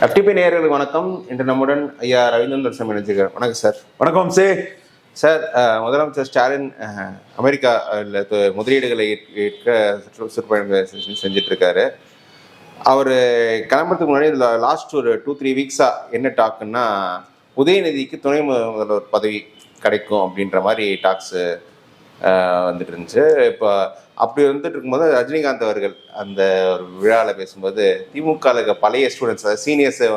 FTP நேயர்களுக்கு வணக்கம். இன்று நம்முடன் ஐயா ரவீந்திரன் சாமி இணைஞ்சிருக்கார் வணக்கம் சார் வணக்கம் சே சார் முதலமைச்சர் ஸ்டாலின் அமெரிக்கா முதலீடுகளை ஈர்க்க- ஈர்க்க சுற்று- சுற்றுப்பயணங்களை செஞ்சு- செஞ்சுட்டு இருக்காரு அவர் கிளம்புறதுக்கு முன்னாடி லாஸ்ட் ஒரு டூ த்ரீ வீக்ஸாக என்ன டாக்குன்னா உதயநிதிக்கு துணை முதல்வர் பதவி கிடைக்கும் அப்படின்ற மாதிரி டாக்ஸு வந்துட்டு இருந்துச்சு இப்போ அப்படி வந்துட்டு இருக்கும்போது ரஜினிகாந்த் அவர்கள் அந்த ஒரு விழாவில் பேசும்போது திமுக பழைய ஸ்டூடெண்ட்ஸ் சீனியர்ஸை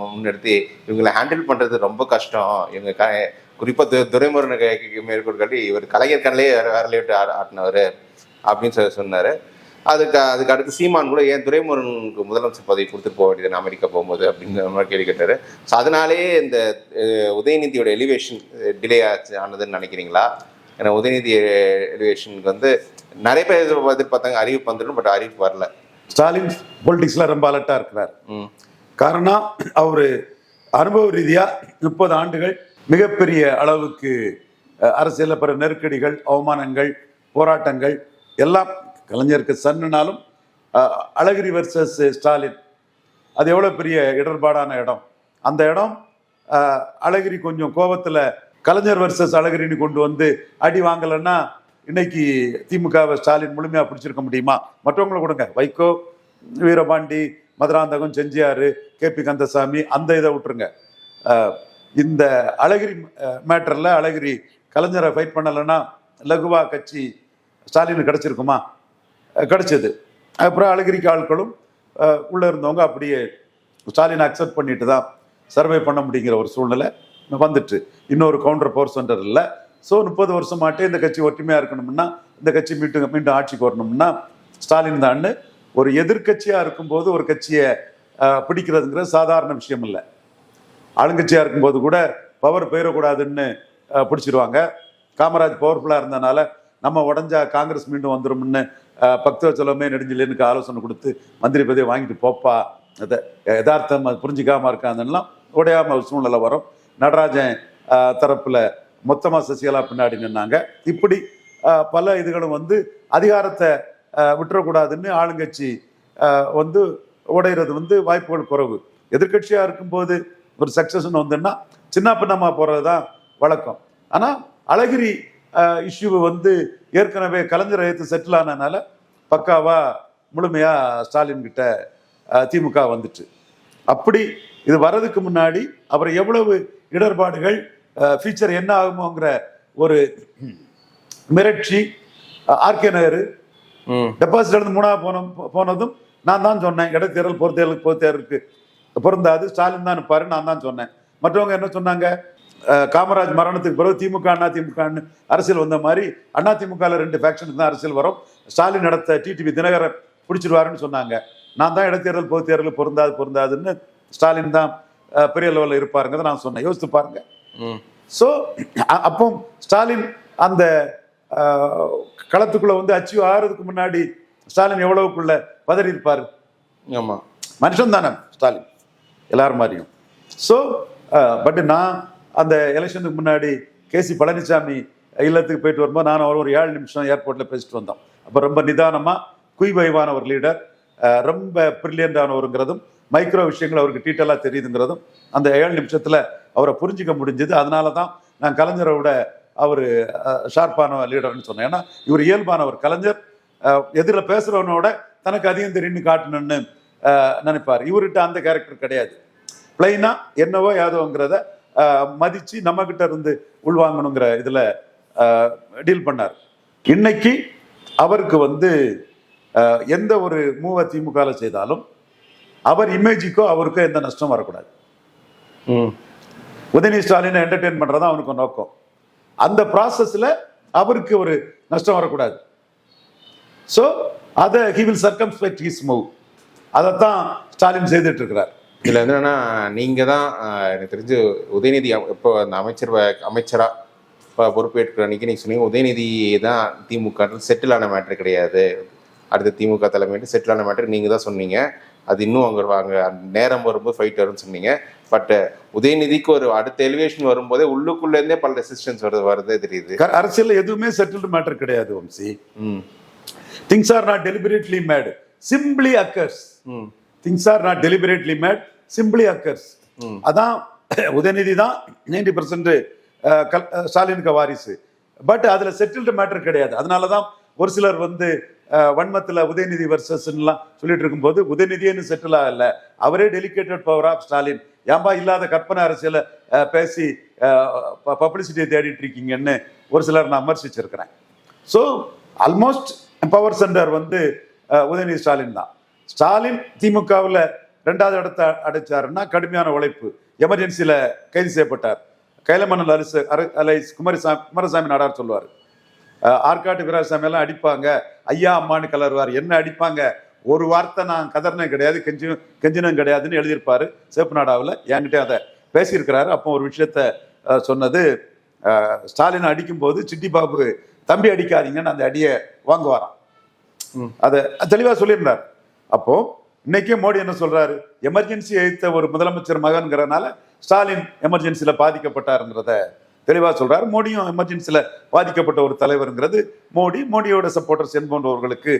முன்னிறுத்தி இவங்களை ஹேண்டில் பண்ணுறது ரொம்ப கஷ்டம். இவங்க க குறிப்பாக து துரைமுருகனை மேற்கொள்காட்டி இவர் கலைஞர் கண்ணிலே வேற விட்டு ஆ ஆட்டினவர் அப்படின்னு சொல்லி சொன்னார். அதுக்கு அதுக்கு அடுத்து சீமான் கூட ஏன் துரைமுருகனுக்கு முதலமைச்சர் பதவி கொடுத்துட்டு போக வேண்டியது அமெரிக்கா போகும்போது அப்படின்னு மாதிரி கேள்வி கேட்டார். ஸோ அதனாலேயே இந்த உதயநிதியோட எலிவேஷன் டிலே ஆச்சு ஆனதுன்னு நினைக்கிறீங்களா? ஏன்னா உதயநிதி எலிவேஷனுக்கு வந்து நிறைய பேர் எதிர்பார்த்தாங்க அறிவிப்பு வந்துடும் பட் அறிவிப்பு வரல. ஸ்டாலின் பொலிட்டிக்ஸ்ல ரொம்ப அலர்ட்டா இருக்கிறார். காரணம் அவர் அனுபவ ரீதியா முப்பது ஆண்டுகள் மிகப்பெரிய அளவுக்கு அரசியல்ல பிற நெருக்கடிகள் அவமானங்கள் போராட்டங்கள் எல்லாம் கலைஞருக்கு சன்னுனாலும் அழகிரி வர்சஸ் ஸ்டாலின். அது எவ்வளோ பெரிய இடர்பாடான இடம். அந்த இடம் அழகிரி கொஞ்சம் கோபத்தில் கலைஞர் வர்சஸ் அழகிரின்னு கொண்டு வந்து அடி வாங்கலைன்னா இன்னைக்கு திமுகவை ஸ்டாலின் முழுமையாக பிடிச்சிருக்க முடியுமா? மற்றவங்களை கொடுங்க. வைகோ வீரபாண்டி மதுராந்தகம் செஞ்சியாறு கே பி கந்தசாமி அந்த இதை விட்டுருங்க. இந்த அழகிரி மேட்டரில் அழகிரி கலைஞரை ஃபைட் பண்ணலைன்னா லகுவா கட்சி ஸ்டாலின் கிடச்சிருக்குமா? கிடச்சிது. அப்புறம் அழகிரிக்கு ஆட்களும் உள்ளே இருந்தவங்க அப்படியே ஸ்டாலினை அக்செப்ட் பண்ணிட்டு தான் சர்வே பண்ண முடியுங்கிற ஒரு சூழ்நிலை வந்துட்டு. இன்னொரு கவுண்டர் பவர் சென்டர் இல்லை ஸோ முப்பது வருஷமாட்டே இந்த கட்சி ஒற்றுமையாக இருக்கணும்னா இந்த கட்சி மீண்டும் மீண்டும் ஆட்சிக்கு வரணும்னா ஸ்டாலின் தான்னு ஒரு எதிர்க்கட்சியாக இருக்கும்போது ஒரு கட்சியை அஹ், பிடிக்கிறதுங்கிறது சாதாரண விஷயம் இல்லை. ஆளுங்கட்சியாக இருக்கும்போது கூட பவர் போயிடக்கூடாதுன்னு பிடிச்சிருவாங்க காமராஜ் பவர்ஃபுல்லாக இருந்தனால நம்ம உடஞ்சா காங்கிரஸ் மீண்டும் வந்துடும்னு பக்த செலவுமே நெடுஞ்சிலேனுக்கு ஆலோசனை கொடுத்து மந்திரி பதவியை வாங்கிட்டு போப்பா. அதை யதார்த்தம் அது புரிஞ்சிக்காம இருக்காங்கலாம் உடையாம ஒரு சூழ்நிலை வரும். நடராஜன் தரப்புல மொத்தமாக சசிகலா பின்னாடி நின்னாங்க. இப்படி பல இதுகளும் வந்து அதிகாரத்தை விட்டுறக்கூடாதுன்னு ஆளுங்கட்சி வந்து உடையிறது வந்து வாய்ப்புகள் குறைவு. எதிர்க்கட்சியாக இருக்கும்போது ஒரு சக்சஸ்ன்னு வந்துன்னா சின்ன பின்னமா போகிறது தான் வழக்கம். ஆனால் அழகிரி இஷ்யூவை வந்து ஏற்கனவே கலைஞர் எடுத்து செட்டில் ஆனதுனால பக்காவா முழுமையாக ஸ்டாலின் கிட்ட திமுக வந்துட்டு அப்படி இது வர்றதுக்கு முன்னாடி அப்புறம் எவ்வளவு இடர்பாடுகள் ஃபியூச்சர் என்ன ஆகுமோங்கிற ஒரு மிரட்சி ஆர்கே நகர் டெபாசிட் இருந்து மூணாவது போன போனதும் நான் தான் சொன்னேன். இடைத்தேர்தல் பொறுத்தேர்தலுக்கு பொறுத்தேர்தலுக்கு பொருந்தாது. ஸ்டாலின் தான் இருப்பாரு நான் தான் சொன்னேன். மற்றவங்க என்ன சொன்னாங்க? காமராஜ் மரணத்துக்கு பிறகு திமுக அண்ணா திமுகன்னு அரசியல் வந்த மாதிரி அண்ணா திமுகல ரெண்டு ஃபேக்ஷனுக்கு தான் அரசியல் வரும். ஸ்டாலின் நடத்த டிடிவி தினகரன் பிடிச்சிருவாருன்னு சொன்னாங்க. நான் தான் இடைத்தேர்தல் பொதுத்தேர்தல் பொருந்தாது பொருந்தாதுன்னு ஸ்டாலின் தான் பெரிய லெவலில் இருப்பாருங்கிறத நான் சொன்னேன். யோசித்து பாருங்க. ம் ஸோ அப்போ ஸ்டாலின் அந்த களத்துக்குள்ள வந்து அச்சீவ் ஆகிறதுக்கு முன்னாடி ஸ்டாலின் எவ்வளவுக்குள்ள பதறி இருப்பார் ஆமாம் மனுஷன் தானே ஸ்டாலின். எல்லாரும் மாதிரியும். ஸோ பட் நான் அந்த எலெக்ஷனுக்கு முன்னாடி கேசி பழனிசாமி இல்லத்துக்கு போயிட்டு வரும்போது நான் அவர் ஒரு ஏழு நிமிஷம் ஏர்போர்ட்டில் பேசிட்டு வந்தோம். அப்போ ரொம்ப நிதானமாக குய்வைவான ஒரு லீடர் ரொம்ப பிரில்லியண்டானவருங்கிறதும் மைக்ரோ விஷயங்கள் அவருக்கு டீட்டெயிலாக தெரியுதுங்கிறதும் அந்த ஏழு நிமிஷத்தில் அவரை புரிஞ்சிக்க முடிஞ்சது. அதனால தான் நான் கலைஞரை விட அவர் ஷார்ப்பான லீடர்னு சொன்னேன். ஏன்னா இவர் இயல்பானவர் கலைஞர். எதிரில் பேசுகிறவனோட தனக்கு அதிகம் தெரியும்னு காட்டணும்னு நினைப்பார். இவர்கிட்ட அந்த கேரக்டர் கிடையாது. பிளைனா என்னவோ ஏதோங்கிறத மதித்து நம்மக்கிட்ட இருந்து உள்வாங்கணுங்கிற இதில் டீல் பண்ணார். இன்னைக்கு அவருக்கு வந்து எந்த ஒரு மூவ திமுகவில் செய்தாலும் அவர் இமேஜுக்கோ அவருக்கோ எந்த நஷ்டம் வரக்கூடாது. ம். உதயநிதி ஸ்டாலினை என்டர்டெயின் பண்ணுறது தான் அவனுக்கு நோக்கம். அந்த ப்ராசஸில் அவருக்கு ஒரு நஷ்டம் வரக்கூடாது. ஸோ அதை he will circumspect his move அதைத்தான் ஸ்டாலின் செய்துட்டு இருக்கிறார் இதில் வந்து என்னன்னா நீங்கள் தான் எனக்கு தெரிஞ்சு உதயநிதி அ- இப்போ அந்த அமைச்சர் அமைச்சராக இப்போ பொறுப்பேற்கிற அன்னைக்கு நீங்கள் சொன்னீங்க உதயநிதி தான் திமுக செட்டில் ஆன மேட்ரு கிடையாது. அடுத்த திமுக தலைமையிட்டு செட்டில் ஆன மேட்ரு நீங்கள் தான் சொன்னீங்க. அது இன்னும் அங்கே வாங்க நேரம் வரும்போது ஃபைட் வரும்னு சொன்னீங்க. பட் உதயநிதிக்கு ஒரு அடுத்த எலிவேஷன் வரும்போதே உள்ளுக்குள்ளேருந்தே பல ரெசிஸ்டன்ஸ் வருது வருதே தெரியுது. அரசியல்ல எதுவுமே செட்டில்டு மேட்டர் கிடையாது Vamsi. Things are not deliberately made simply occurs hmm. Things are not deliberately made simply occurs. அதான் உதயநிதி தான் நைன்டி பர்சன்ட் ஸ்டாலினுக்கு வாரிசு. பட் அதுல செட்டில்டு மேட்டர் கிடையாது. அதனால தான் ஒரு சிலர் வந்து வன்மத்தில் உதயநிதி வர்சஸ்லாம் சொல்லிட்டு இருக்கும்போது உதயநிதியன்னு செட்டில் ஆகல அவரே டெலிகேட்டட் பவர் ஆஃப் ஸ்டாலின் ஏன்பா இல்லாத கற்பனை அரசியலை பேசி பப்ளிசிட்டியை தேடிட்டு இருக்கீங்கன்னு ஒரு சிலர் நான் விமர்சிச்சிருக்கிறேன். ஸோ ஆல்மோஸ்ட் பவர் சென்டர் வந்து உதயநிதி ஸ்டாலின் தான். ஸ்டாலின் திமுகவில் ரெண்டாவது இடத்த அடைச்சாருன்னா கடுமையான உழைப்பு. எமர்ஜென்சியில் கைது செய்யப்பட்டார். கைலமணல் அரிசு அரை- அலை குமாரசாமி குமாரசாமி நாடார் சொல்லுவார். ஆற்காட்டு வீராசாமி எல்லாம் அடிப்பாங்க. ஐயா அம்மான்னு கலருவார். என்ன அடிப்பாங்க? ஒரு வார்த்தை நான் கதறினே கிடையாது கெஞ்சி கெஞ்சினும் கிடையாதுன்னு எழுதியிருப்பாரு சேப்பு நாடாவில். என்கிட்ட அதை பேசியிருக்கிறாரு. அப்போ ஒரு விஷயத்த சொன்னது ஸ்டாலின் அடிக்கும்போது சிட்டி பாபு தம்பி அடிக்காதீங்கன்னு அந்த அடியை வாங்குவாராம். அதை தெளிவா சொல்லியிருந்தார். அப்போ இன்னைக்கே மோடி என்ன சொல்றாரு? எமர்ஜென்சி எழுத்த ஒரு முதலமைச்சர் மகன்கிறனால ஸ்டாலின் எமர்ஜென்சில பாதிக்கப்பட்டாருங்கிறத தெளிவாக சொல்கிறார் மோடியும் எமர்ஜென்சியில் பாதிக்கப்பட்ட ஒரு தலைவருங்கிறது மோடி. மோடியோட சப்போர்ட்டர்ஸ் என்பவர்களுக்கு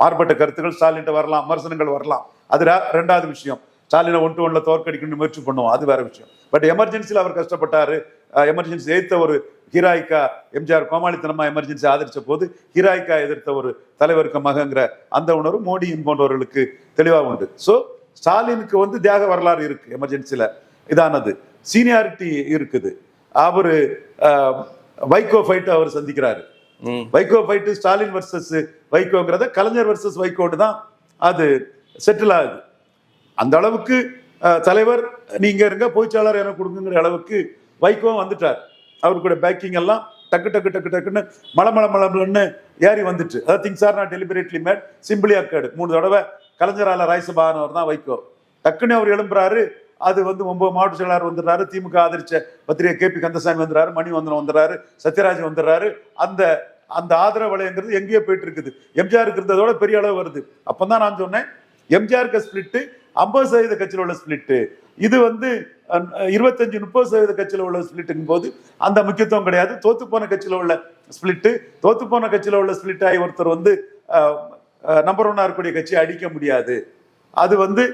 மாறுபட்ட கருத்துக்கள் ஸ்டாலின்ட்ட வரலாம் விமர்சனங்கள் வரலாம். அது ரெண்டாவது விஷயம். ஸ்டாலினை ஒன்று ஒன்றில் தோற்கடிக்கணும்னு முயற்சி பண்ணுவோம். அது வேற விஷயம். But எமர்ஜென்சியில் our கஷ்டப்பட்டாரு. எமர்ஜென்சி எதிர்த்த ஒரு ஹீராய்க்கா எம்ஜிஆர் கோமாளித்தனமா எமர்ஜென்சி ஆதரிச்ச போது ஹீராய்க்கா எதிர்த்த ஒரு தலைவருக்கு மகங்கிற அந்த உணர்வு மோடியின் போன்றவர்களுக்கு தெளிவாக உண்டு. ஸோ ஸ்டாலினுக்கு வந்து தியாக வரலாறு இருக்கு எமர்ஜென்சியில் இதானது. சீனியாரிட்டி இருக்குது. அவரு வைகோ ஃபைட் அவர் சந்திக்கிறாரு. வைகோ ஃபைட்டு ஸ்டாலின் வர்சஸ் வைகோங்கிறத கலைஞர் வர்சஸ் வைகோன்னு தான் அது செட்டில் ஆகுது. அந்த அளவுக்கு தலைவர் நீங்க இருங்க பொய்ச்சாளர் எனக்கு கொடுக்குங்கிற அளவுக்கு வைகோ வந்துட்டார். அவர் கூட பேக்கிங் எல்லாம் டக்கு டக்கு டக்கு டக்குன்னு மலை மலை மலம்னு ஏறி வந்துட்டு. அதாவது things are not deliberately made simply occurred மூணு தடவை கலைஞரால ராய்சபானவர் தான் வைகோ. டக்குன்னு அவர் எழும்புறாரு அது வந்து ஒன்பது மாவட்ட செயலாளர் வந்துடுறாரு. திமுக ஆதரிச்ச பத்திரிகை கே பி கந்தசாமி வந்துடுறாரு மணிவந்தனம் வந்துடுறாரு சத்யராஜ் வந்துடுறாரு. அந்த அந்த ஆதரவு வலையங்கிறது எங்கேயோ போயிட்டு இருக்குது எம்ஜிஆருக்கு இருந்ததோட பெரிய அளவு வருது. அப்பதான் நான் சொன்னேன் எம்ஜிஆருக்கு ஸ்பிளிட்டு ஐம்பது சதவீத கட்சியில் உள்ள ஸ்பிளிட்டு. இது வந்து இருபத்தஞ்சு முப்பது சதவீத கட்சியில் உள்ள ஸ்பிளிட்டுங்கும் போது அந்த முக்கியத்துவம் கிடையாது. தோத்து போன கட்சியில் உள்ள ஸ்பிளிட்டு தோத்து போன கட்சியில் உள்ள ஸ்பிளிட் ஆகி ஒருத்தர் வந்து நம்பர் ஒன்னா இருக்கக்கூடிய கட்சியை அடிக்க முடியாது. அது வந்து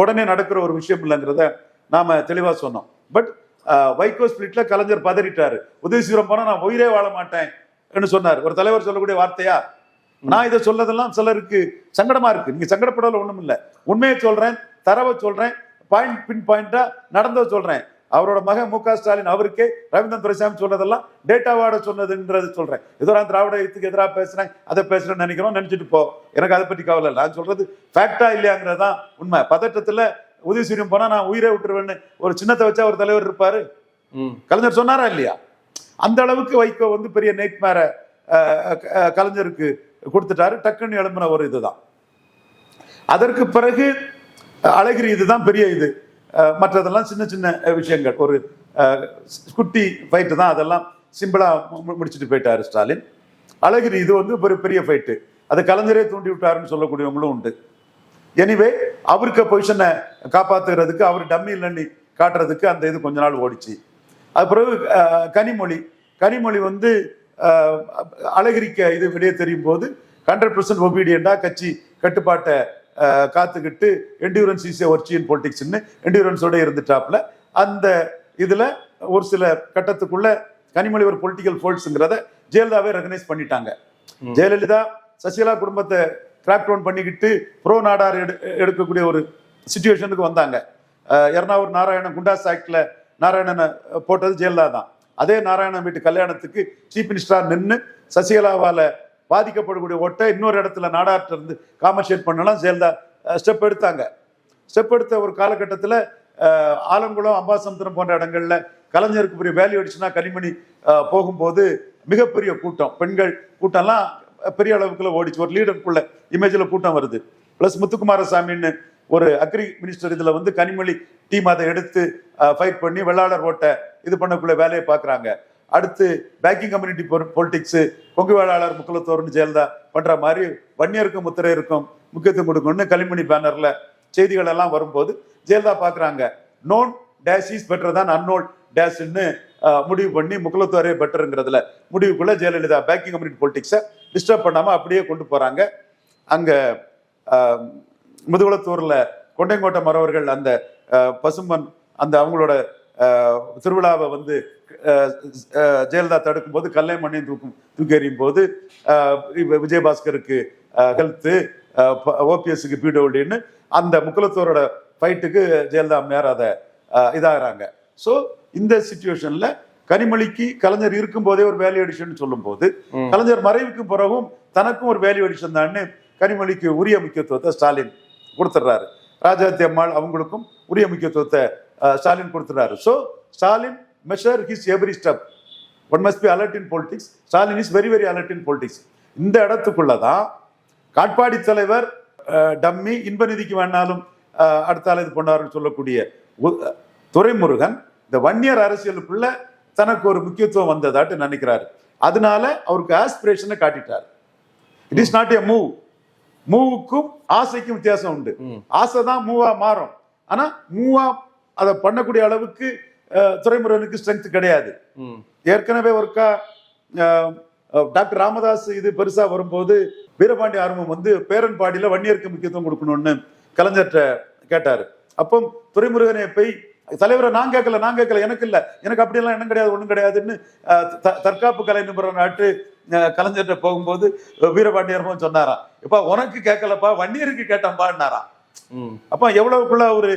உடனே நடக்கிற ஒரு விஷயம் இல்லைங்கிறத நாம தெளிவா சொன்னோம். பட் வைகோ ஸ்பிளிட்ல கலைஞர் பதறிட்டாரு. உதயசீரம் போனா நான் உயிரே வாழ மாட்டேன் சொன்னார். ஒரு தலைவர் சொல்லக்கூடிய வார்த்தையா? நான் இதை சொல்லதெல்லாம் சிலருக்கு சங்கடமா இருக்கு. நீங்க சங்கடப்படல ஒண்ணும் இல்லை உண்மையை சொல்றேன் தரவை சொல்றேன் பாயிண்ட் பின் பாயிண்டா நடந்ததை சொல்றேன். அவரோட மகன் மு க ஸ்டாலின் அவருக்கே ரவீந்திரன் துரைசாமி சொன்னதெல்லாம் டேட்டாவோட சொன்னதுன்றது சொல்றேன். ஏதோ நான் திராவிட இயக்கத்துக்கு எதிராக பேசுறேன் அதை பேசுறேன்னு நினைக்கிறோம் நினைச்சிட்டு போ. எனக்கு அதை பற்றி கவலை இல்லை. நான் சொல்றது ஃபேக்டா இல்லையாங்கிறது தான் உண்மை. பதட்டத்துல உதயசூரியம் போனா நான் உயிரை விட்டுருவேன்னு ஒரு சின்னத்தை வச்சா ஒரு தலைவர் இருப்பாரு. கலைஞர் சொன்னாரா இல்லையா? அந்த அளவுக்கு வைகோ வந்து பெரிய நைட் மேர கலைஞருக்கு கொடுத்துட்டாரு. டக்குன்னு எழும்பின ஒரு இதுதான். அதற்கு பிறகு அழகிரி இதுதான் பெரிய இது. மற்றதெல்லாம் சின்ன சின்ன விஷயங்கள். ஒரு குட்டி ஃபைட்டு தான். அதெல்லாம் சிம்பிளாக முடிச்சுட்டு போயிட்டாரு ஸ்டாலின். அழகிரி இது வந்து ஒரு பெரிய ஃபைட்டு அதை கலைஞரே தூண்டி விட்டாருன்னு சொல்லக்கூடியவங்களும் உண்டு. எனிவே அவருக்கு பொசிஷனை காப்பாத்துறதுக்கு அவர் டம்மி இல்லைன்னு காட்டுறதுக்கு அந்த இது கொஞ்ச நாள் ஓடிச்சு. அது பிறகு கனிமொழி. கனிமொழி வந்து அழகிரிக்க இது வெளியே தெரியும் போது ஹண்ட்ரட் பர்சன்ட் ஒபீடியண்டாக கட்சி கட்டுப்பாட்டை காத்துக்கிட்டு என்டியூரன்ஸ் இஸ் ஒர்ச்சியன் பொலிட்டிக்ஸ்னு என்டியூரன்ஸோட இருந்துட்டாப்ல அந்த இதுல ஒரு சில கட்டத்துக்குள்ள கனிமொழி ஒரு பொலிட்டிக்கல் ஃபோல்ட்ஸுங்கிறத ஜெயலலிதாவே ரெகனைஸ் பண்ணிட்டாங்க. ஜெயலலிதா சசிகலா குடும்பத்தை கிராக் டவுன் பண்ணிக்கிட்டு ப்ரோ நாடார் எடு எடுக்கக்கூடிய ஒரு சுச்சுவேஷனுக்கு வந்தாங்க. அஹ் எர்ணாவூர் நாராயணன் குண்டாஸ் ஆக்ட்ல நாராயணனை போட்டது ஜெயலலிதா தான். அதே நாராயணன் வீட்டு கல்யாணத்துக்கு சீஃப் மினிஸ்டரா நின்று சசிகலாவால பாதிக்கப்படக்கூடிய ஓட்டை இன்னொரு இடத்துல நாடாற்ற இருந்து காம்பன்சேட் பண்ணலாம். ஜெயலலிதா ஸ்டெப் எடுத்தாங்க. ஸ்டெப் எடுத்த ஒரு காலகட்டத்தில் ஆலங்குளம் அம்பாசமுத்திரம் போன்ற இடங்கள்ல கலைஞருக்கு பெரிய வேல்யூ அடிச்சுன்னா கனிமணி போகும்போது மிகப்பெரிய கூட்டம். பெண்கள் கூட்டம்லாம் பெரிய அளவுக்குள்ள ஓடிச்சு. ஒரு லீடருக்குள்ள இமேஜில் கூட்டம் வருது. ப்ளஸ் முத்துக்குமாரசாமின்னு ஒரு அக்ரி மினிஸ்டர் இதில் வந்து கனிமொழி டீம் அதை எடுத்து ஃபைட் பண்ணி வெள்ளாளர் ஓட்டை இது பண்ணக்குள்ள வேலையை பார்க்குறாங்க அடுத்து backing community politics Kongu Vellalar முக்குலத்தோர்னு Jayalalithaa பண்ற மாதிரி வன்னியருக்கும் முத்திரையருக்கும் முக்கியத்துவம் கொடுக்கணும்னு களிமணி பேனர்ல செய்திகள் எல்லாம் வரும்போது ஜெயலலிதா பார்க்குறாங்க நோன் டேஷ் இஸ் பெட்டர் தான் அன்னோன் டேஷ்ன்னு முடிவு பண்ணி முக்குலத்தோரே பெட்டருங்கிறதுல முடிவுக்குள்ள ஜெயலலிதா பேக்கிங் கம்யூனிட்டி பொலிட்டிக்ஸை டிஸ்டர்ப் பண்ணாம அப்படியே கொண்டு போறாங்க. அங்க முதுகுளத்தூரில் முதுகுளத்தூர்ல கொண்டைங்கோட்டை மறவர்கள் அந்த பசும்பன் அந்த அவங்களோட திருவிழாவை வந்து ஜெயலலிதா தடுக்கும் போது கல்லை மண்ணையும் தூக்கும் தூக்கி எறியும் போது விஜயபாஸ்கருக்கு ஹெல்த்து ஓபிஎஸ்க்கு பிடபிள்யூன்னு அந்த முக்குலத்தோரோட ஃபைட்டுக்கு ஜெயலலிதா அம்மையார் அதை இதாகிறாங்க. ஸோ இந்த சுச்சுவேஷன்ல கனிமொழிக்கு கலைஞர் இருக்கும் போதே ஒரு வேல்யூ அடிஷன் சொல்லும் போது. கலைஞர் மறைவுக்கு பிறகும் தனக்கும் ஒரு வேல்யூ அடிஷன் தான்னு கனிமொழிக்கு உரிய முக்கியத்துவத்தை ஸ்டாலின் கொடுத்துட்றாரு. ராஜாத்தி அம்மாள் அவங்களுக்கும் உரிய முக்கியத்துவத்தை Stalin கொடுத்துறாரு so Stalin measure his every step one must be alert in politics Stalin is very very alert in politics இந்த இடத்துக்குள்ள தான் காட்பாடி தலைவர் டம்மி இன்ப நிதிக்கு வேணாலும் அஹ், அடுத்த ஆள் இது பண்ணாருன்னு சொல்லக்கூடிய துரைமுருகன் இந்த வன்னியர் அரசியலுக்குள்ள தனக்கு ஒரு முக்கியத்துவம் வந்ததாட்டு நினைக்கிறாரு. அதனால அவருக்கு ஆஸ்பிரேஷனை காட்டிட்டார். It is not a move மூவுக்கும் ஆசைக்கும் வித்தியாசம் உண்டு. ஆசை தான் மூவா மாறும். ஆனா மூவா அதை பண்ணக்கூடிய அளவுக்கு துரைமுருகனுக்கு ஸ்ட்ரென்த் கிடையாது. ஏற்கனவே ஒருக்கா டாக்டர் ராமதாஸ் இது பெருசா வரும்போது வீரபாண்டி ஆர்வம் வந்து பேரன்பாடியில வன்னியருக்கு முக்கியத்துவம் கொடுக்கணும்னு கலைஞர்கிட்ட கேட்டாரு. அப்போ துரைமுருகனை போய் தலைவரை நான் கேட்கல நான் கேட்கல எனக்கு இல்ல. எனக்கு அப்படியெல்லாம் எண்ணம் கிடையாது ஒண்ணும் கிடையாதுன்னு தற்காப்பு கலை நிபுணர் நாட்டு கலைஞர்கிட்ட போகும்போது அஹ், வீரபாண்டி ஆர்வம் சொன்னாராம். இப்ப உனக்கு கேட்கலப்பா வன்னியருக்கு கேட்டம்பான்னாராம். அப்ப எவ்வளவுக்குள்ள ஒரு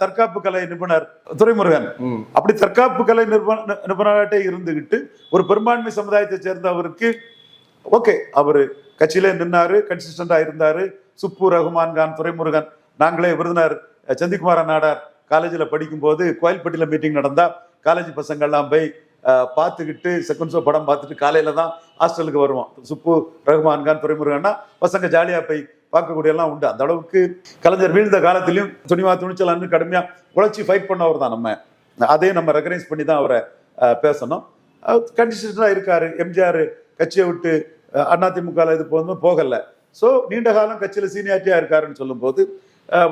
தற்காப்பு கலை நிபுணர் துரைமுருகன். அப்படி தற்காப்பு கலை நிபுண- நிபுணராட்டே இருந்துகிட்டு ஒரு பெரும்பான்மை சமுதாயத்தை சேர்ந்தவருக்கு ஓகே அவரு கட்சியிலே நின்னாரு கன்சிஸ்டண்டா இருந்தாரு. சுப்பு ரகுமான் கான் துரைமுருகன் நாங்களே விருதுநர் அஹ், சந்திக்குமார நாடார் காலேஜில் படிக்கும்போது கோயில்பட்டியில் மீட்டிங் நடந்தா காலேஜ் பசங்கள்லாம் போய் பார்த்துக்கிட்டு செகண்ட் ஷோ படம் பார்த்துட்டு காலையில தான் ஹாஸ்டலுக்கு வருவோம். சுப்பு ரகுமான் கான் துரைமுருகன்னா பசங்க ஜாலியா போய் பார்க்கக்கூடிய எல்லாம் உண்டு. அந்த அளவுக்கு கலைஞர் வீழ்ந்த காலத்திலையும் துணிவா துணிச்சலான்னு கடுமையா உழைச்சி ஃபைட் பண்ணவர் தான் நம்ம அதே நம்ம ரெகனைஸ் பண்ணி தான் அவரை பேசணும் கண்டிஷனாக இருக்காரு. எம்ஜிஆர் கட்சியை விட்டு அஹ், அதிமுக இது போதும் போகல. ஸோ நீண்ட காலம் கட்சியில் சீனியாரிட்டியாக இருக்காருன்னு சொல்லும்போது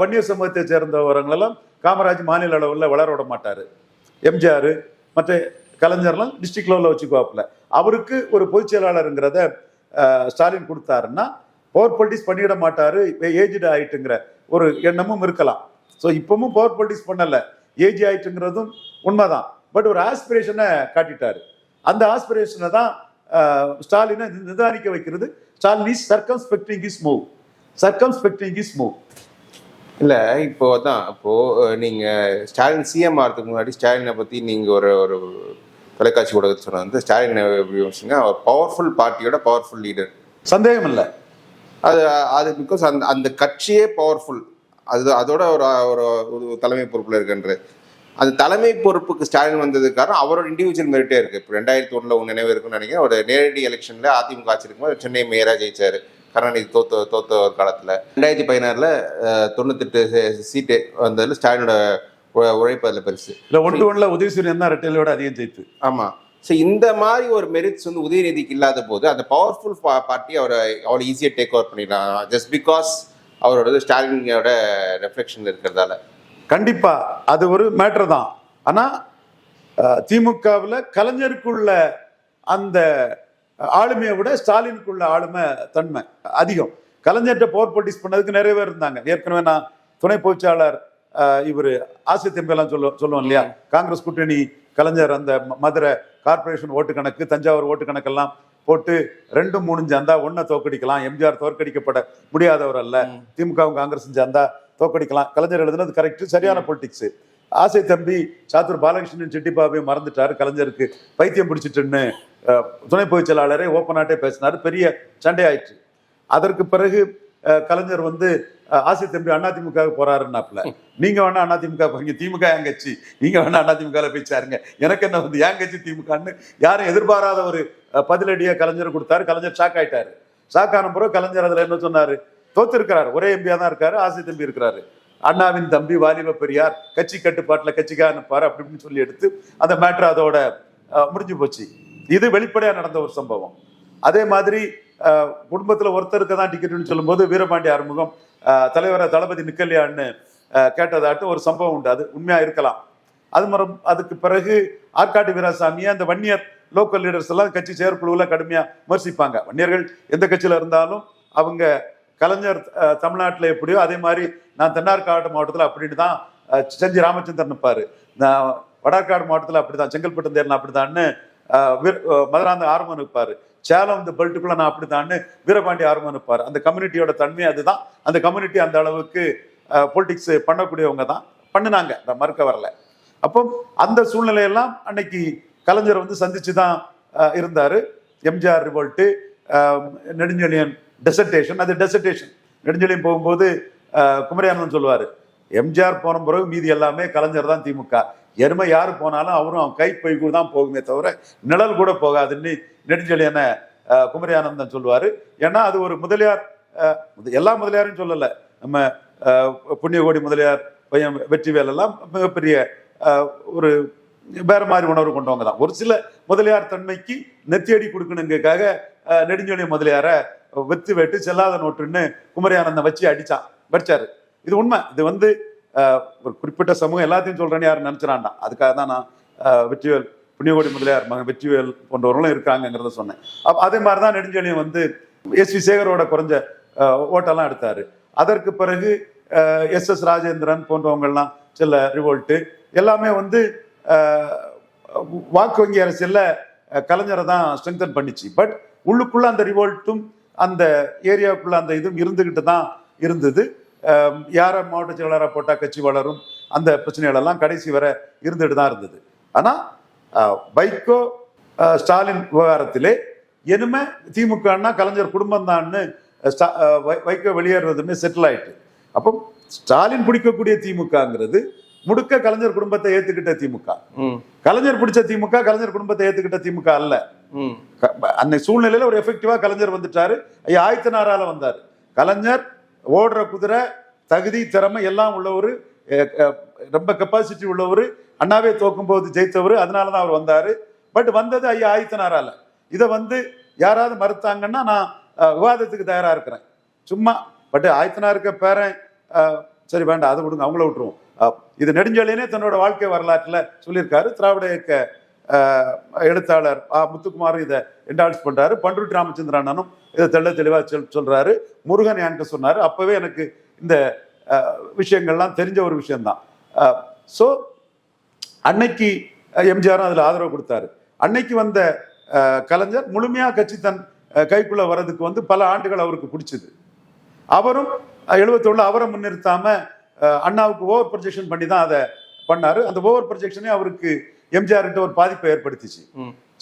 வன்னியர் சமூகத்தை சேர்ந்தவரங்களெல்லாம் காமராஜ் மாநில அளவில் வளர விட மாட்டார். எம்ஜிஆர் மற்ற கலைஞர்லாம் டிஸ்ட்ரிக்ட் லெவலில் வச்சுக்குவாப்புல. அவருக்கு ஒரு பொதுச் செயலாளருங்கிறத ஸ்டாலின் கொடுத்தாருன்னா பவர் பொலிட்டிக்ஸ் பண்ணிட மாட்டாரு ஏஜ்டு ஆயிட்டுங்கிற ஒரு எண்ணமும் இருக்கலாம். ஸோ இப்பவும் பவர் பொலிட்டிக்ஸ் பண்ணல. ஏஜ் ஆயிட்டுங்கிறதும் உண்மைதான். பட் ஒரு ஆஸ்பிரேஷனை காட்டிட்டாரு. அந்த ஆஸ்பிரேஷனை தான் ஸ்டாலினை நிதானிக்க வைக்கிறது. Stalin is circumspecting is move circumspecting is move இல்ல இப்போ தான் இப்போ அஹ், நீங்க ஸ்டாலின் சிஎம் ஆகிறதுக்கு முன்னாடி ஸ்டாலினை பத்தி நீங்க ஒரு ஒரு தொலைக்காட்சி ஊடகத்தில் சொன்ன வந்து ஸ்டாலின் யோசிச்சுங்க அவர் பவர்ஃபுல் பார்ட்டியோட பவர்ஃபுல் லீடர் சந்தேகம் இல்லை அது அது பிகாஸ் அந்த அந்த கட்சியே பவர்ஃபுல் அது அதோட ஒரு ஒரு தலைமை பொறுப்புல இருக்குன்றது. அந்த தலைமை பொறுப்புக்கு ஸ்டாலின் வந்ததுக்கு காரணம் அவரோட இண்டிவிஜுவல் மெரிட்டே இருக்கு. இப்போ ரெண்டாயிரத்தி ஒண்ணுல உங்க நினைவு இருக்குன்னு நினைக்கிறேன். ஒரு நேரடி எலெக்ஷன்ல அதிமுக ஆட்சி இருக்கும்போது சென்னை மேயரா ஜெயிச்சாரு. கருணாநிதி தோத்த தோத்த ஒரு காலத்துல. ரெண்டாயிரத்தி பதினாறுல தொண்ணூத்தெட்டு சீட்டு வந்ததுல ஸ்டாலினோட உழைப்பு அதில் பெருசு. இல்லை ஒன்று ஒன்றில் உதயசூரியன் தான் ரெட்டையிலோட அதிகம் ஜெயித்து. ஆமா. ஸோ இந்த மாதிரி ஒரு மெரிட்ஸ் வந்து உதயநிதிக்கு இல்லாத போது அந்த பவர்ஃபுல் பார்ட்டி அவரை அவ்வளோ ஈஸியாக டேக் ஓவர் பண்ணிடலாம். ஜஸ்ட் பிகாஸ் அவரோட ஸ்டாலினோட ரெஃப்ளெக்ஷன் இருக்கிறதால. கண்டிப்பா. அது ஒரு மேட்ரு தான். ஆனா திமுகவில் கலைஞருக்குள்ள அந்த ஆளுமையை விட ஸ்டாலினுக்குள்ள ஆளுமை தன்மை அதிகம். கலைஞர்கிட்ட பவர் பொலிட்டிக்ஸ் பண்ணதுக்கு நிறைய பேர் இருந்தாங்க. ஏற்கனவே நான் துணை பொதுச்சாளர் இவர் ஆசிய தெம்பெல்லாம் சொல்ல சொல்லுவோம் இல்லையா? காங்கிரஸ் கூட்டணி கலைஞர் அந்த மதுரை கார்ப்பரேஷன் ஓட்டு கணக்கு தஞ்சாவூர் ஓட்டு கணக்கெல்லாம் போட்டு ரெண்டும் மூணு ஜந்தா ஒன்றை தோக்கடிக்கலாம் எம்ஜிஆர் தோற்கடிக்கப்பட முடியாதவர் அல்ல. திமுகவும் காங்கிரஸ் ஜந்தா தோக்கடிக்கலாம் கலைஞர் எழுதுனது கரெக்ட் சரியான பொலிட்டிக்ஸ் ஆசை தம்பி சாத்தூர் பாலகிருஷ்ணன் செட்டிபாபையும் மறந்துட்டாரு. கலைஞருக்கு பைத்தியம் பிடிச்சிட்டுன்னு துணை பொதுச் செயலாளரே ஓப்பனாட்டே பேசினாரு. பெரிய சண்டை ஆயிடுச்சு அதற்கு பிறகு கலைஞர் வந்து ஆசை தம்பி அதிமுக போறாருன்னாப்ல நீங்க வேணா அதிமுக போறீங்க திமுக என் கட்சி. நீங்க வேணா அதிமுக போய் சேருங்க. எனக்கு என்ன வந்து என் கட்சி திமுகன்னு யாரும் எதிர்பாராத ஒரு பதிலடியை கலைஞர் கொடுத்தாரு. கலைஞர் ஷாக் ஆயிட்டாரு. ஷாக் ஆன பிறகு கலைஞர் அதுல என்ன சொன்னாரு? தோத்து இருக்கிறார் ஒரே எம்பியா தான் இருக்காரு ஆசை தம்பி இருக்கிறாரு. அண்ணாவின் தம்பி வாலிப பெரியார் கட்சி கட்டுப்பாட்டுல கட்சிக்காக அனுப்பாரு அப்படி இப்படின்னு சொல்லி எடுத்து அந்த மேட்ரு அதோட முடிஞ்சு போச்சு. இது வெளிப்படையா நடந்த ஒரு சம்பவம். அதே மாதிரி குடும்பத்தில் ஒருத்தருக்கு தான் டிக்கெட்னு சொல்லும்போது வீரபாண்டி அறுமுகம் தலைவரை தளபதி நிக்கல்யான்னு கேட்டதாட்டு ஒரு சம்பவம் உண்டு. அது உண்மையாக இருக்கலாம். அது மரம் அதுக்கு பிறகு ஆற்காட்டு வீராசாமியை அந்த வன்னியர் லோக்கல் லீடர்ஸ் எல்லாம் கட்சி செயற்குழுவில் கடுமையாக விமர்சிப்பாங்க. வன்னியர்கள் எந்த கட்சியில் இருந்தாலும் அவங்க கலைஞர் தமிழ்நாட்டில் எப்படியோ அதே மாதிரி நான் தென்னார்காடு மாவட்டத்தில் அப்படின்னு தான் செஞ்சி ராமச்சந்திரன் இருப்பாரு நான் வடார்காடு மாவட்டத்தில் அப்படிதான் செங்கல்பட்டு தேர்தல் அப்படிதான்னு தான்னு மதுராந்த ஆர்வம் இருப்பார் சேலம் இந்த பெல்ட்டுக்குள்ள நான் அப்படித்தான்னு வீரபாண்டி ஆர்வம் அனுப்பார். அந்த கம்யூனிட்டியோட தன்மை அதுதான். அந்த கம்யூனிட்டி அந்த அளவுக்கு பொலிட்டிக்ஸ் பண்ணக்கூடியவங்க தான். பண்ணினாங்க. நான் மறுக்க வரல. அப்போ அந்த சூழ்நிலையெல்லாம் அன்னைக்கு கலைஞர் வந்து சந்திச்சு தான் இருந்தார். எம்ஜிஆர் ரிவோல்ட்டு நெடுஞ்செழியன் டெசர்டேஷன் அது டெசர்டேஷன் நெடுஞ்செழியன் போகும்போது குமரியானன் குமரியானந்தன் எம்ஜிஆர் போன பிறகு மீதி எல்லாமே கலைஞர் தான் திமுக. எருமை யார் போனாலும் அவரும் அவன் கை தான் போகுமே தவிர நிழல் கூட போகாதுன்னு நெடுஞ்செழியனை அஹ், குமரியானந்தன் சொல்லுவார். ஏன்னா அது ஒரு முதலியார் எல்லா முதலியாரும் சொல்லலை. நம்ம புண்ணியகோடி முதலியார் பையன் வெற்றிவேல் எல்லாம் மிகப்பெரிய ஒரு வேற மாதிரி உணர்வு கொண்டவங்க தான். ஒரு சில முதலியார் தன்மைக்கு நெத்தியடி கொடுக்கணுங்கக்காக அஹ், முதலியார வெத்து வெட்டு செல்லாத நோட்டுன்னு குமரியானந்தன் வச்சு அடிச்சான். வடிச்சாரு. இது உண்மை. இது வந்து ஒரு குறிப்பிட்ட சமூகம் எல்லாத்தையும் சொல்கிறேன்னு யாரும் நினைச்சிடாண்டா அதுக்காக தான் நான் வெற்றிவேல் புண்ணியகோடி முதலியார் மகன் வெற்றிவேல் போன்றவர்களும் இருக்காங்கங்கிறத சொன்னேன். அப்போ அதே மாதிரி தான் நெடுஞ்செழியன் வந்து எஸ் வி சேகரோட குறைஞ்ச ஓட்டெல்லாம் எடுத்தார். அதற்கு பிறகு எஸ் எஸ் ராஜேந்திரன் போன்றவங்கள்லாம் சில ரிவோல்ட்டு எல்லாமே வந்து வாக்கு வங்கி அரசியலில் கலைஞரை தான் ஸ்ட்ரெங்தன் பண்ணிச்சு. பட் உள்ளுக்குள்ள அந்த ரிவோல்ட்டும் அந்த ஏரியாவுக்குள்ள அந்த இதுவும் இருந்துக்கிட்டு தான் இருந்தது. யாரை மாவட்ட செயலாளராக போட்டால் கட்சி வளரும்? அந்த பிரச்சனைகள் எல்லாம் கடைசி வரை இருந்துட்டு தான் இருந்தது. ஆனால் வைகோ ஸ்டாலின் விவகாரத்திலே இனிமே திமுகன்னா கலைஞர் குடும்பம் தான்னு வைகோ வெளியேறதுமே செட்டில் ஆயிட்டு. அப்போ ஸ்டாலின் பிடிக்கக்கூடிய திமுகங்கிறது முடுக்க கலைஞர் குடும்பத்தை ஏத்துக்கிட்ட திமுக. கலைஞர் பிடிச்ச திமுக கலைஞர் குடும்பத்தை ஏத்துக்கிட்ட திமுக அல்ல. அன்னை சூழ்நிலையில ஒரு எஃபெக்டிவா கலைஞர் வந்துட்டாரு. ஐயா ஆயத்தனாரால வந்தார். கலைஞர் ஓடுற குதிரை தகுதி திறமை எல்லாம் உள்ளவர் ரொம்ப கெப்பாசிட்டி உள்ளவர் அண்ணாவே தோக்கும் போது ஜெயித்தவர் அதனால தான் அவர் வந்தார். பட் வந்தது ஐயா ஆயத்தனாரால. இதை வந்து யாராவது மறுத்தாங்கன்னா நான் விவாதத்துக்கு தயாராக இருக்கிறேன். சும்மா பட் ஆயத்தனாருக்கு பேரன் சரி வேண்டாம் அதை விடுங்க அவங்கள விட்டுருவோம். இது நெடுஞ்செழியனே தன்னோட வாழ்க்கை வரலாற்றில் சொல்லியிருக்காரு. திராவிட இயக்க எழுத்தாளர் முத்துக்குமார் இதை என்டால்ஸ் பண்ணுறாரு பண்ருட்டி ராமச்சந்திரன் அண்ணனும் இதை தெள்ள தெளிவா சொல் சொல்கிறாரு முருகன் என்கிட்ட சொன்னார். அப்பவே எனக்கு இந்த விஷயங்கள்லாம் தெரிஞ்ச ஒரு விஷயம்தான். ஸோ அன்னைக்கு எம்ஜிஆரும் அதில் ஆதரவு கொடுத்தாரு. அன்னைக்கு வந்த கலைஞர் முழுமையாக கட்சி தன் கைக்குள்ளே வர்றதுக்கு வந்து பல ஆண்டுகள் அவருக்கு பிடிச்சது. அவரும் எழுபத்தொன்னு அவரை முன்னிறுத்தாமல் அண்ணாவுக்கு ஓவர் ப்ரொஜெக்ஷன் பண்ணி தான் அதை பண்ணார். அந்த ஓவர் ப்ரொஜெக்ஷனே அவருக்கு எம்ஜிஆர் கிட்ட ஒரு பாதிப்பை ஏற்படுத்திச்சு.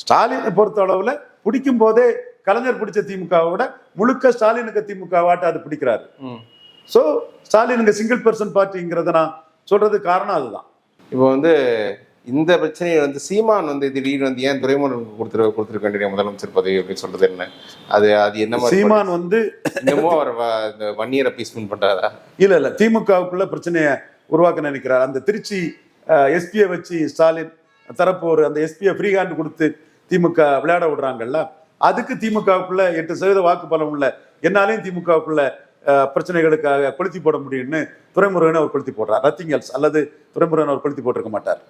ஸ்டாலினை பொறுத்த அளவுல பிடிக்கும் போதே கலைஞர் பிடிச்ச திமுகவை விட முழுக்க ஸ்டாலினுக்கு திமுக வாட்ட அது பிடிக்கிறாரு. ஸோ ஸ்டாலினுங்க சிங்கிள் பர்சன் பார்ட்டிங்கிறத நான் சொல்றது காரணம் அதுதான். இப்போ வந்து இந்த பிரச்சனையை வந்து சீமான் வந்து திடீர்னு வந்து ஏன் துறைமுகனுக்கு கொடுத்துரு கொடுத்துருக்க வேண்டிய முதலமைச்சர் பதவி அப்படின்னு சொல்றது என்ன? அது அது என்ன சீமான் வந்து இன்னமும் அவர் இந்த ஒன் இயரை பீஸ்மெண்ட் பண்றாரா? இல்ல இல்ல திமுகவுக்குள்ள பிரச்சனையை உருவாக்க நினைக்கிறார். அந்த திருச்சி எஸ்பியை வச்சு ஸ்டாலின் தரப்பு ஒரு அந்த எஸ்பியை ஃப்ரீ ஹேண்ட் கொடுத்து திமுக விளையாட விடுறாங்கல்ல? அதுக்கு திமுகவுக்குள்ள எட்டு சதவீத வாக்கு பலம் உள்ள என்னாலையும் திமுகவுக்குள்ள பிரச்சனைகளுக்காக கொளுத்தி போட முடியும்னு துறைமுருகனை அவர் கொளுத்தி போடுறார். நத்திங் எல்ஸ் அல்லது துறைமுருகன் அவர் கொளுத்தி போட்டிருக்க மாட்டார்.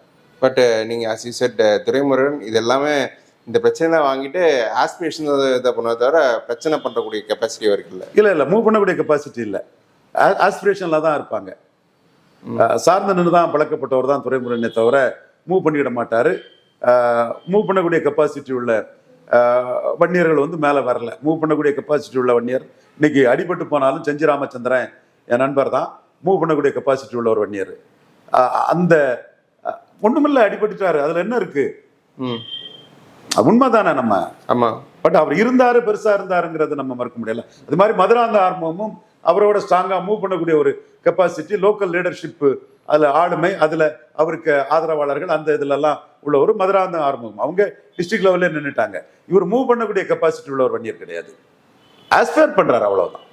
பட் நீங்க as you said துரைமுருகன் இது எல்லாமே இந்த பிரச்சனை வாங்கிட்டு ஆஸ்பிரேஷன் இதை பண்ண தவிர பிரச்சனை பண்றக்கூடிய கெப்பாசிட்டி அவருக்கு இல்லை. இல்ல இல்ல. மூவ் பண்ணக்கூடிய கெப்பாசிட்டி இல்ல. ஆஸ்பிரேஷன்ல தான் இருப்பாங்க. சார்ந்து நின்று தான் பழக்கப்பட்டவர் தான் துறைமுருகனே தவிர மூவ் பண்ணிவிட மாட்டாரு. மூவ் பண்ணக்கூடிய கெப்பாசிட்டி உள்ள வன்னியர்கள் வந்து மேலே வரல. மூவ் பண்ணக்கூடிய கெப்பாசிட்டி உள்ள வன்னியர். இன்னைக்கு அடிபட்டு போனாலும் செஞ்சி ராமச்சந்திரன் என் நண்பர் தான். மூவ் பண்ணக்கூடிய கெப்பாசிட்டி உள்ள ஒரு வன்னியர். அந்த ஒண்ணுமில்ல அடிபட்டுட்டாரு. அதுல என்ன இருக்கு? உண்மைதானே நம்ம? ஆமா. பட் அவர் இருந்தாரு பெருசா இருந்தாருங்கிறத நம்ம மறக்க முடியல. அது மாதிரி மதுராந்த ஆர்மமும் அவரோட ஸ்ட்ராங்கா மூவ் பண்ணக்கூடிய ஒரு கெப்பாசிட்டி லோக்கல் லீடர்ஷிப் அதுல ஆளுமை அதுல அவருக்கு ஆதரவாளர்கள் அந்த இதுல எல்லாம் உள்ள ஒரு மதுராந்த ஆர்மம் அவங்க டிஸ்ட்ரிக்ட் லெவல்ல நின்னுட்டாங்க. இவர் மூவ் பண்ணக்கூடிய கெப்பாசிட்டி உள்ளவர் வண்டியர் வன்னியர் கிடையாது. ஆஸ்பயர் பண்றாரு அவ்வளவுதான்.